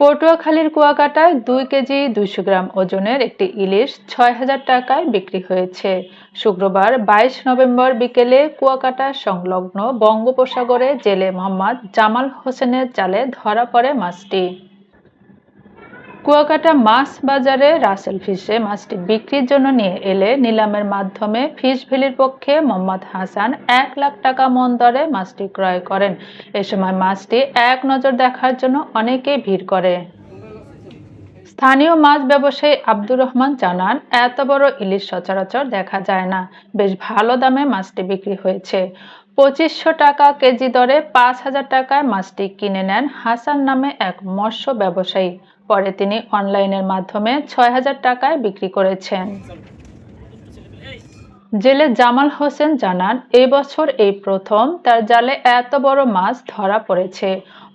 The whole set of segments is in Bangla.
পটুয়াখালীর কুয়াকাটায় দুই কেজি দুইশো গ্রাম ওজনের একটি ইলিশ ছয় হাজার টাকায় বিক্রি হয়েছে। শুক্রবার বাইশ নভেম্বর বিকেলে কুয়াকাটা সংলগ্ন বঙ্গোপসাগরে জেলে মোহাম্মদ জামাল হোসেনের চালে ধরা পড়ে মাছটি। কুয়াকাটা মাছ বাজারে রাসেল ফিশে মাছটি বিক্রির জন্য নিয়ে এলে নিলামের মাধ্যমে ফিশ ভ্যালির পক্ষে মোহাম্মদ হাসান এক লাখ টাকা মন দরে মাছটি ক্রয় করেন। এ সময় মাছটি এক নজর দেখার জন্য অনেকেই ভিড় করে। স্থানীয় মাছ ব্যবসায়ী আব্দুর রহমান জানান, এত বড় ইলিশ সচরাচর দেখা যায় না। বেশ ভালো দামে মাছটি বিক্রি হয়েছে। পঁচিশশো টাকা কেজি দরে পাঁচ হাজার টাকায় মাছটি কিনে নেন হাসান নামে এক মৎস্য ব্যবসায়ী। পরে তিনি অনলাইনের মাধ্যমে ছয় হাজার টাকায় বিক্রি করেছেন। জেলে জামাল হোসেন জানান, এই বছর এই প্রথম, তার জালে এত বড় মাছ ধরা পড়েছে।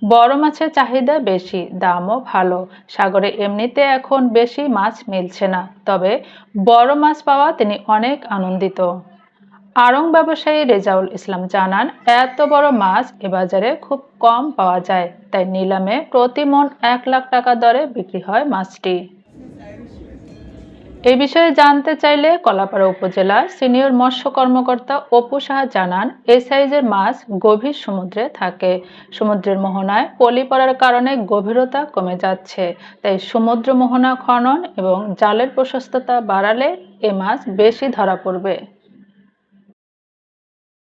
বড় মাছের চাহিদা বেশি, দামও ভালো। সাগরে এমনিতে এখন বেশি মাছ মিলছে না। তবে বড় মাছ পাওয়া তিনি অনেক আনন্দিত। আড়ং ব্যবসায়ী রেজাউল ইসলাম জানান, এত বড় মাছ এ বাজারে খুব কম পাওয়া যায়। তাই নিলামে প্রতি মন এক লাখ টাকা দরে বিক্রি হয় মাছটি। এই বিষয়ে জানতে চাইলে কলাপাড়া উপজেলার সিনিয়র মৎস্য কর্মকর্তা অপু সাহা জানান এই সাইজের মাছ গভীর সমুদ্রে থাকে। সমুদ্রের মোহনায় পলি পড়ার কারণে গভীরতা কমে যাচ্ছে। তাই সমুদ্র মোহনা খনন এবং জালের প্রশস্ততা বাড়ালে এ মাছ বেশি ধরা পড়বে।